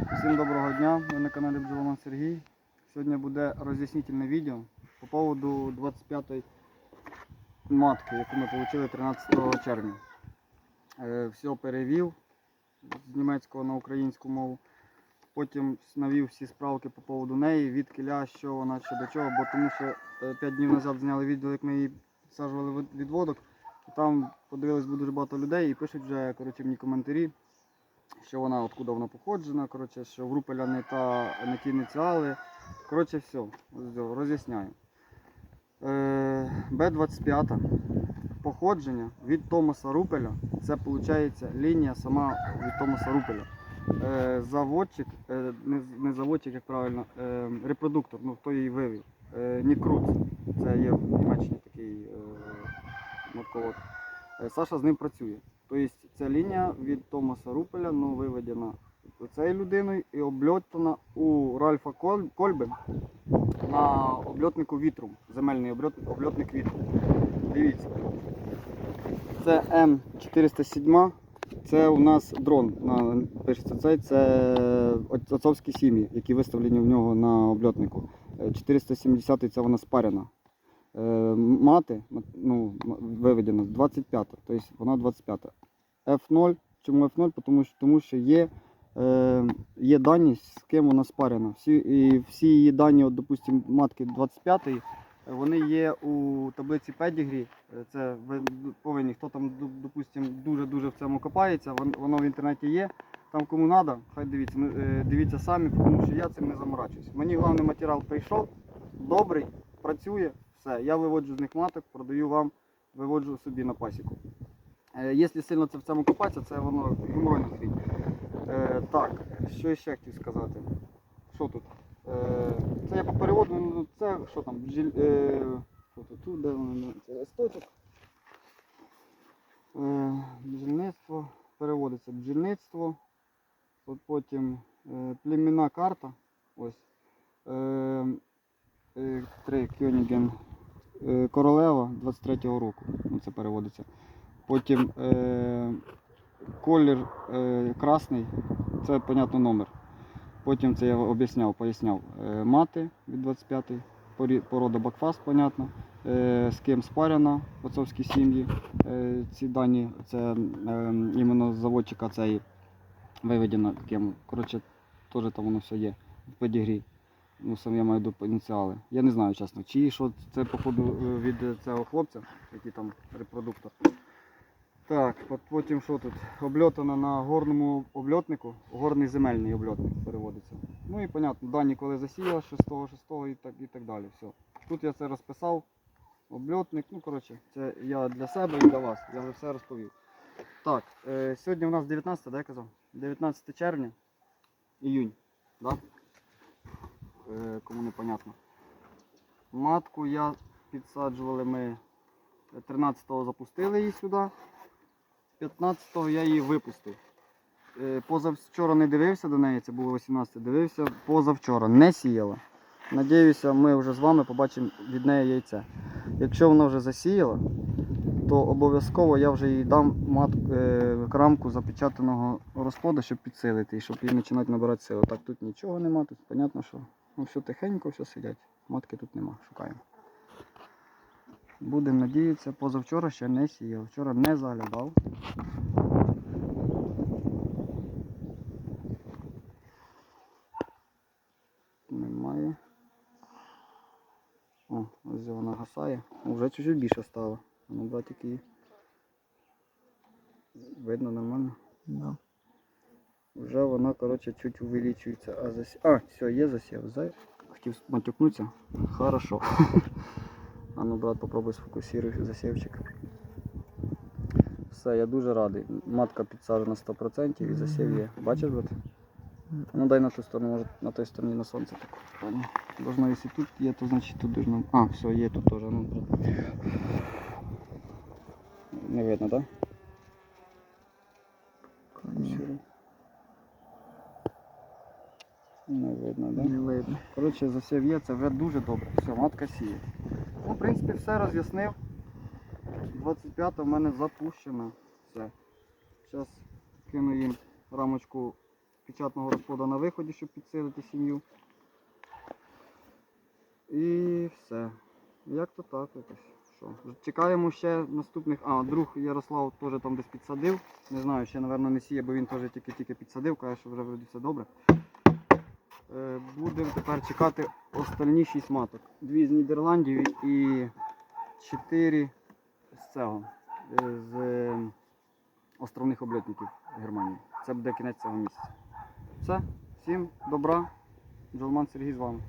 Всім доброго дня, ви на каналі Бджоломан Сергій. Сьогодні буде роз'яснительне відео по поводу 25-ї матки, яку ми отримали 13 червня. Е, Все перевів з німецького на українську мову. Потім навів всі справки по поводу неї, від киля, що вона, що до чого, бо тому що 5 днів назад зняли відео, як ми її підсаджували від- відводок. Там подивились дуже багато людей і пишуть вже коротше, мені коментарі, що вона откуда вона походжена, коротше, що в Рупеля не та не ті ініціали. Коротше, все, роз'ясняю. Е, Б-25 походження від Томаса Рупеля. Це виходить лінія сама від Томаса Рупеля. Е, заводчик, е, не, заводчик, як правильно, репродуктор, ну хто її вивів. Нікруц. Це є в Німеччині такий матковод. Е, Саша з ним працює. Тобто ця лінія від Томаса Рупеля ну, виведена цією людиною і обльотана у Ральфа Кольби на обльотнику вітру. Земельний обльот- обльотник вітру. Дивіться. Це М407. Це у нас дрон. На, пишеться цей, це от- отцовські сім'ї, які виставлені в нього на обльотнику. Е, 470 це вона спарена. Е, Мати ну, виведена 25, тобто вона 25. F0. Чому F0? Тому що, тому що є, е, є дані, з ким вона спарена. Всі, і всі її дані, от, допустимо, матки 25 вони є у таблиці Pedigree. Е, Це ви повинні, хто там, допустимо, дуже-дуже в цьому копається, воно в інтернеті є. Там кому треба, хай дивіться, е, дивіться самі, тому що я цим не заморачуюсь. Мені головний матеріал прийшов, добрий, працює, все. Я виводжу з них маток, продаю вам, виводжу собі на пасіку. Е, Якщо сильно це в цьому копатися, це воно геморройна хрінь. Е, так, що ще хотів сказати? Що тут? Е, це я по переводу, ну це що там, що тут, де воно, це листочок. Бджільництво, переводиться бджільництво. От потім е, племінна карта. Ось. Е, три Кьоніген королева 23-го року. Ну, це переводиться. Потім е, колір е, красний, це, понятно, номер. Потім це я об'ясняв, поясняв. Е, мати від 25-ї, порода Бакфаст, понятно. Е, з ким спарена в отцовській сім'ї. Е, ці дані, це е, іменно заводчика цей виведено ким. Коротше, теж там воно все є в педігрі. Ну, сам я маю до ініціали. Я не знаю, чесно, чи що це походу е, від цього хлопця, який там репродуктор. Так, потім що тут? Обльотана на горному обльотнику, горний земельний обльотник переводиться. Ну і понятно, дані коли засіяла, 6 6 і так, і так далі. Все. Тут я це розписав, обльотник, ну коротше, це я для себе і для вас. Я вже все розповів. Так, е, сьогодні у нас 19, да, я казав? 19 червня, іюнь, да? Е, кому не понятно. Матку я підсаджували ми 13-го запустили її сюди. 15-го я її випустив. Е, Позавчора не дивився до неї, це було 18 дивився, позавчора не сіяла. Надіюся, ми вже з вами побачимо від неї яйце. Якщо вона вже засіяла, то обов'язково я вже їй дам мат, е, рамку запечатаного розплоду, щоб підсилити і щоб їй починати набирати сили. Так, тут нічого нема, тут понятно, що ну, все тихенько, все сидять. Матки тут нема, шукаємо. Будемо надіятися, позавчора ще не сіяв. Вчора не заглядав. Немає. О, ось вона гасає. О, Вже чуть більше стало. Ну, братик її. Видно нормально. Да. Вже вона, коротше, чуть увеличується. А, засі... а все, є засів. Зай... Хотів матюкнутися. Хорошо. А ну, брат, попробуй сфокусируй засівчик. Все, я дуже радий. Матка підсаджена 100% і засів є. Бачиш, брат? Ну дай на ту сторону, може на той стороні на сонце так. Правильно. Должно, якщо тут є, то значить тут должно. А, все, є тут теж. Ну, брат. Не видно, так? Ні, Не видно, так? Не видно. Коротше, засів є, це вже дуже добре. Все, матка сіє. Ну, в принципі, все роз'яснив. 25 в мене запущено. Все. Зараз кину їм рамочку печатного розплоду на виході, щоб підсилити сім'ю. І все. Як то так якось. Що? Чекаємо ще наступних. А, друг Ярослав теж там десь підсадив. Не знаю, ще, напевно, не сіє, бо він теж тільки-тільки підсадив, каже, що вже вроді все добре. Е, Будемо тепер чекати остальні 6 маток. Дві з Нідерландів і 4 з цього. е, З е, островних облітників Германії. Це буде кінець цього місяця. Все, всім добра. Джолман Сергій з вами.